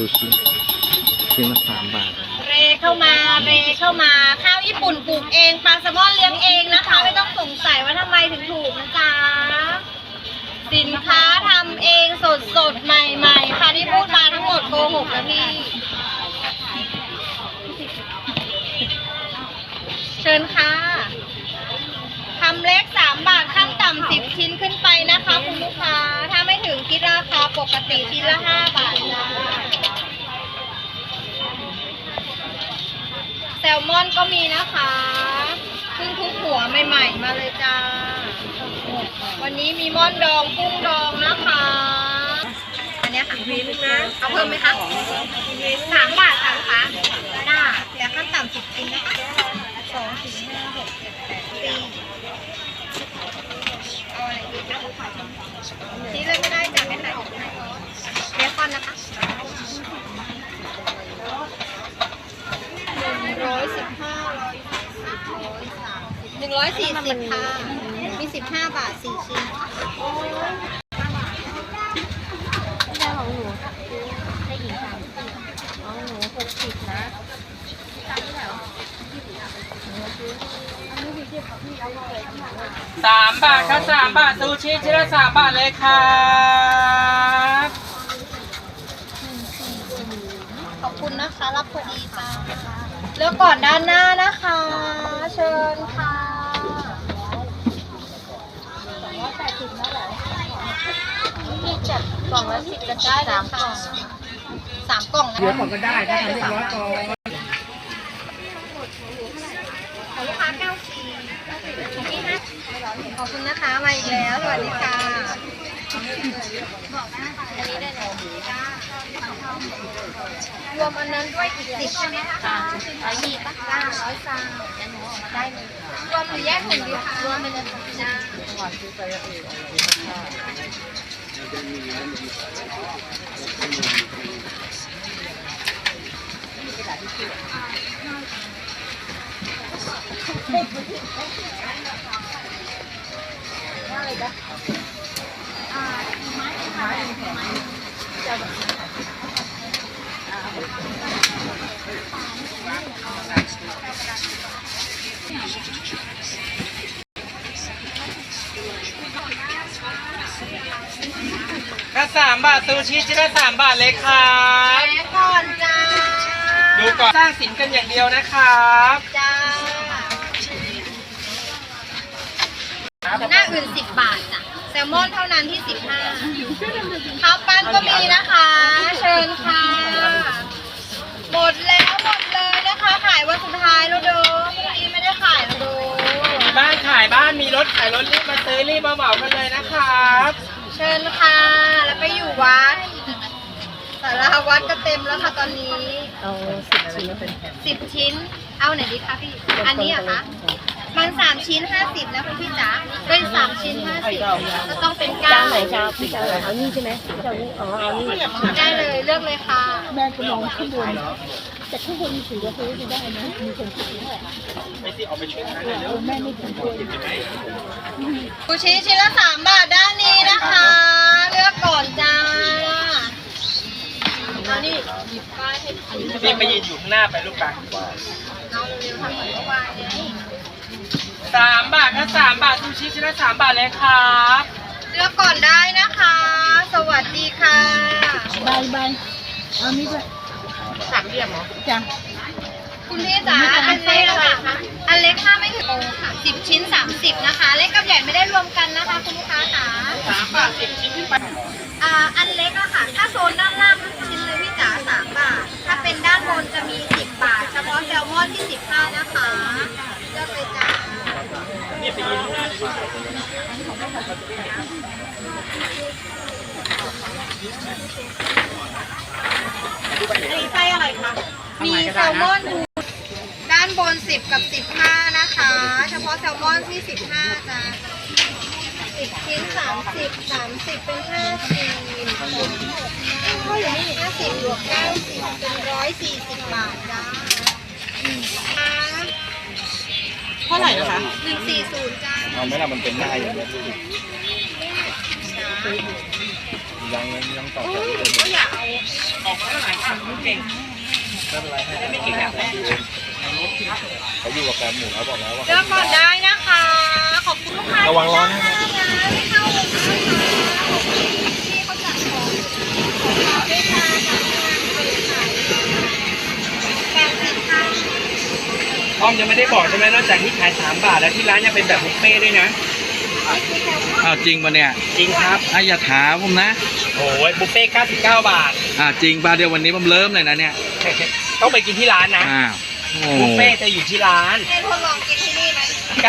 ซูชิชิ้นละสามบาท เรเข้ามาเรเข้ามาข้าวญี่ปุ่นปลูกเองปลาแซลมอนเลี้ยงเองนะคะ ไม่ต้องสงสัยว่าทำไมถึงถูกนะจ๊ะสินค้าทำเองสดสดใหม่ๆค่ะที่พูดมาทั้งหมดโกหกนะพี่ เชิญค่ะำเล็กสามบาทขั้นต่ำสิบชิ้นขึ้นไปนะคะ คุณลูกค้า ถ้าไม่ถึงคิดราคาปกติชิ้นละห้าบาทจ้าแซลมอนก็มีนะคะเพิ่งทุกหัวใหม่ๆ มาเลยจ้า วันนี้มีม่อนดองกุ้งดองนะคะ อันเนี้ยค่ะมีลูกนะเอาเพิ่มไหมคะสามบาทค่ะลูกค้าได้แต่ขั้นต่ำสิบชิ้นนะคะสองสี่ห้าหกเจ็ด ชี้เลยก็ได้จ้ะไม่ใส่เบคอนนะคะหนึ่งร้อยสิบห้าร้อยสิบร้ามสิบหนึ่งร้อยสี่สิบค่ะมีสิบห้าบาทสี่ชิ้น สามบาทครับสามบาทซูชิชิ้นละสามบาทเลยครับขอบคุณนะคะ รับพอดีจ้าเลือกก่อนด้านหน้านะคะ เชิญค่ะมีจัดกล่องละสิบจะได้สามกล่องสามกล่องนะคะเดี๋ยวผมก็ได้ถ้าทำเรียบร้อยก่อน ของลูกค้าเก้าสี่นี่นะ ขอบคุณนะคะมาอีกแล้วสวัสดีค่ะอันนี้ได้เลยรวมอันนั้นด้วยอีกสิบใช่ไหมคะร้อยยี่ป่ะจ้าร้อยซางเดี๋ยวหนูออกมาได้เลยรวมหรือแยกถุงดีคะรวมไปเลย จ้าก็สามบาทซูชิชิ้นละสามบาทเลยครับแม่ก่อนจ้า ดูก่อนสร้างสินกันอย่างเดียวนะครับ หน้าอื่นสิบบาทจ้ะแซลมอนเท่านั้นที่สิบห้าข้าวปั้นก็มีนะคะ เชิญค่ะ หมดแล้วหมดเลยนะคะ ขายวันสุดท้ายแล้วเด้อเมื่อกี้ไม่ได้ขายแล้วเด้อมีบ้านขายบ้านมีรถขายรถรีบมาซื้อรีบมาเหมากันเลยนะครับ เชิญค่ะ แล้วไปอยู่วัดสาราวัดก็เต็มแล้วค่ะตอนนี้เอาสิบชิ้นเป็นแถมสิบชิ้น เอาไหนดีคะพี่ อันนี้เหรอะคะ มันสามชิ้นห้าสิบนะคุณพี่จ๋าเป็นสามชิ้นห้าสิบก็ต้องเป็นเก้าเจ้าไหนเจ้าพี่เจ้าไหนเอานี่ใช่ไหมเจ้านี้อ๋อเอานี่ได้เลยเลือกเลยค่ะแม่ก็มองข้างบนแต่ข้างบนมีสีกระซื้อจะได้นะมีคนซื้อด้วยไปที่เอาไปช่วยกันเลยเร็วแม่ไม่ถึงคนซูชิชิ้นละสามบาทด้านนี้นะคะ เลือกก่อนจ้าเอานี่หยิบป้ายให้พี่รีบไปยืนอยู่ข้างหน้าไปลูกไปเอาเร็วๆทำเหมือนเมื่อวานเลย สามบาทก็สามบาทซูชิชิ้นละสามบาทเลยครับเลือกก่อนได้นะคะ สวัสดีค่ะใบใบเอานี่ด้วยสามเหลี่ยมเหรอจ้ะคุณพี่จ๋าอันเล็กอะค่ะอันเล็กห้าไม่ถึงโลค่ะสิบชิ้นสามสิบนะคะ เล็กกับใหญ่ไม่ได้รวมกันนะคะ คุณลูกค้าค่ะสามบาทสิบชิ้นขึ้นไปอ่าอันเล็กอะค่ะ ถ้าโซน ยืนข้างหน้าดีกว่ามีไส้อะไรคะ มีแซลมอนดูด้านบนสิบกับสิบห้านะคะ เฉพาะแซลมอนที่สิบห้าจ้าสิบชิ้นสามสิบสามสิบเป็นห้าสิบห้าสิบบวกเก้าสิบเป็นร้อยสี่สิบบาทจ้าเท่าไหร่นะคะหนึ่งสี่ศูนย์จ้า เอาไหมล่ะมันเป็นหน้าอย่างเงี้ยยังยังต่อแถวเลยก็อย่าเอาออกมาแล้วหลายคันเก่งไม่เป็นไรให้ไม่เก่งอะเขาอยู่กับแฟนหมูเขาบอกแล้วว่าเลือกก่อนได้นะคะ ขอบคุณลูกค้าระวังร้อนนะที่ได้ไม่เข้าเลยนะคะขอบคุณที่เขาจัดของของเราด้วยค่ะ อ้อมยังไม่ได้บอกใช่ไหมนอกจากที่ขายสามบาทแล้วที่ร้านยังเป็นแบบบุฟเฟ่ต์ด้วยนะ อ้าวจริงปะเนี่ยจริงครับอะอย่าถามผมนะ โอ้ยบุฟเฟ่ต์99 บาท อ่าจริงปะเดี๋ยววันนี้ผมเริ่มเลยนะเนี่ยต้องไปกินที่ร้านนะ อ้าวโอ้บุฟเฟ่ต์จะอยู่ที่ร้าน ให้ทดลองกินที่นี่ไหม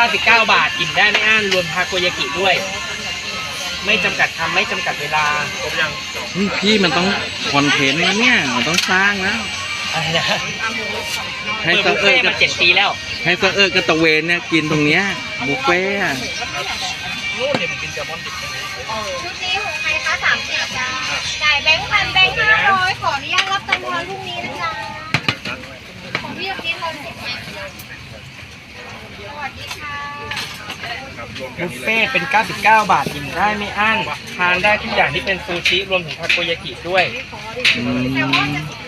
99 บาทกินได้ไม่อั้นรวมทาโกยากิด้วย ไม่จำกัดคำไม่จำกัดเวลาผมยังเฮ้ยพี่มันต้องคอนเทนต์นะเนี่ยมันต้องสร้างแล้ว อะไรนะให้เปิดเซบุอฟร์เออเฟ่ต์กัมาบเจ็ดปีแล้วให้เซอร์เออกับตะเวนเนี่ยกินตรงเนี้ยบุฟเฟ่ต์อะนู่นเนี่ยมันกินแซลมอนดิบใช่ไหมชุดนี้ของใครคะสามสิบจ้าจ่ายแบงค์พันแบงค์ห้าร้อยขออนุญาตรับตังค์วันพรุ่งนี้นะจ๊ะของพี่ยกนี้ทอนสิบไหมสวัสดีค่ะบุฟเฟ่ต์เป็น 99 บาทกินได้ไม่อั้นทานได้ทุกอย่างที่เป็นซูชิรวมถึงทาโกยากิด้วย อืมส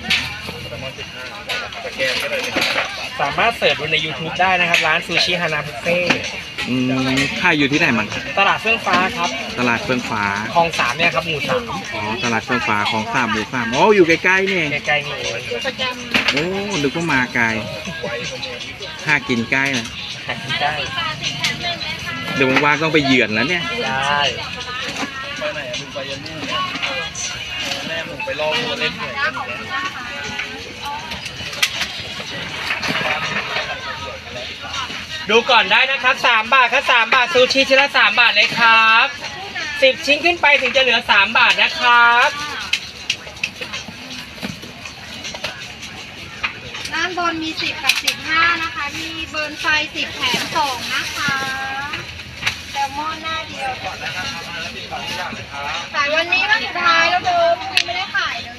ามารถเสิร์ชดูใน YouTube ได้นะครับ ร้านซูชิฮานาบุฟเฟ่ต์อืมค่ายอยู่ที่ไหนมั้งตลาดเฟื่องฟ้าครับตลาดเฟื่องฟ้าคลองสามเนี่ยครับหมู่สามอ๋อตลาดเฟื่องฟ้าของสามหมู่สามอ๋ออยู่ใกล้ๆนี่เองใกล้ๆนี่เองโอ้นึกว่ามาไกลถ้ากินใกล้นะหากินได้เดี๋ยวว่างๆต้องไปเยือนแล้วเนี่ย ได้ไปไหนมึงไปยันนู่นแม่มึงไปลองเล่นหน่อย ดูก่อนได้นะครับ3บาทครับ3บาทซูชิชิ้นละ3บาทเลยครับ10ชิ้นขึ้นไปถึงจะเหลือ3บาทนะครับด้านบนมีสิบกับสิบห้านะคะ มีเบิร์นไฟสิบแถมสองนะคะแซลมอนหน้าเดียวขายวันนี้วันสุดท้ายแล้วเดิมพรุ่งนี้ไม่ได้ขายเลย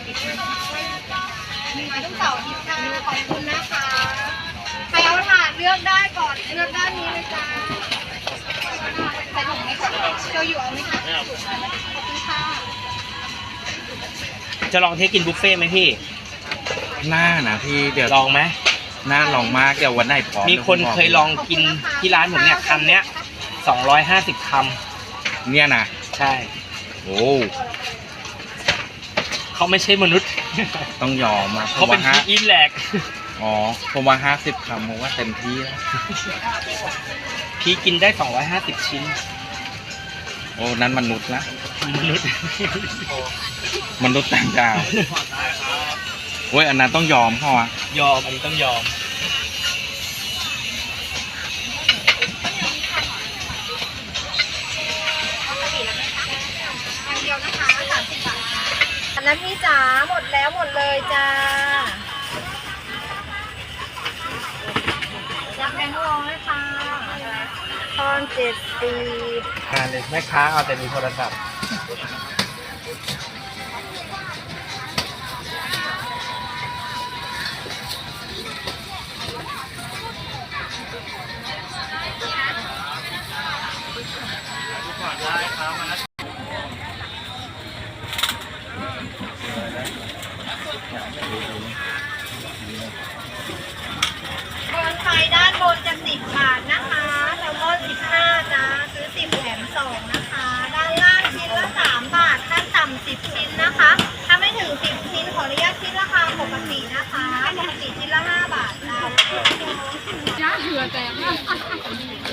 มาทุกเสาร์อาทิตย์ค่ะขอบคุณนะคะ ลือกได้ก่อนเลือกด้านนี้เลยจ้าใส่ถุงไหมคะเจ้าอยู่เอาไหมคะขอบคุณค่ะจะลองเทสกินบุฟเฟ่ต์ไหมพี่ หน้านะพี่เดี๋ยวลองไหมหน้าลองมากเดี๋ยววันไหนพร้อมมีคนเคยลองกินที่ร้านผมเนี่ยคำเนี้ย250คเนี่ยนะำใช่ โอ้เขาไม่ใช่มนุษย์ ต้องยอมอะเขาเป็นฮะพีอินแหลก อ๋อ ผมว่าห้าสิบคำผมว่าเต็มที่แล้วพีกินได้ 250 ชิ้น โอ้นั้นมนุษย์ละมนุษย์ มนุษย์ต่างดาวโอ้ยอันนั้นต้องยอมเขาอะยอม อันนี้ต้องยอม อันเดียวนะคะสามสิบบาทค่ะอันนั้นพี่จ๋าหมดแล้วหมดเลยจ้า ตอนเจ็ดสิบอ่าเลยแม่ค้าเอาแต่มีโทรศัพท์ ย่า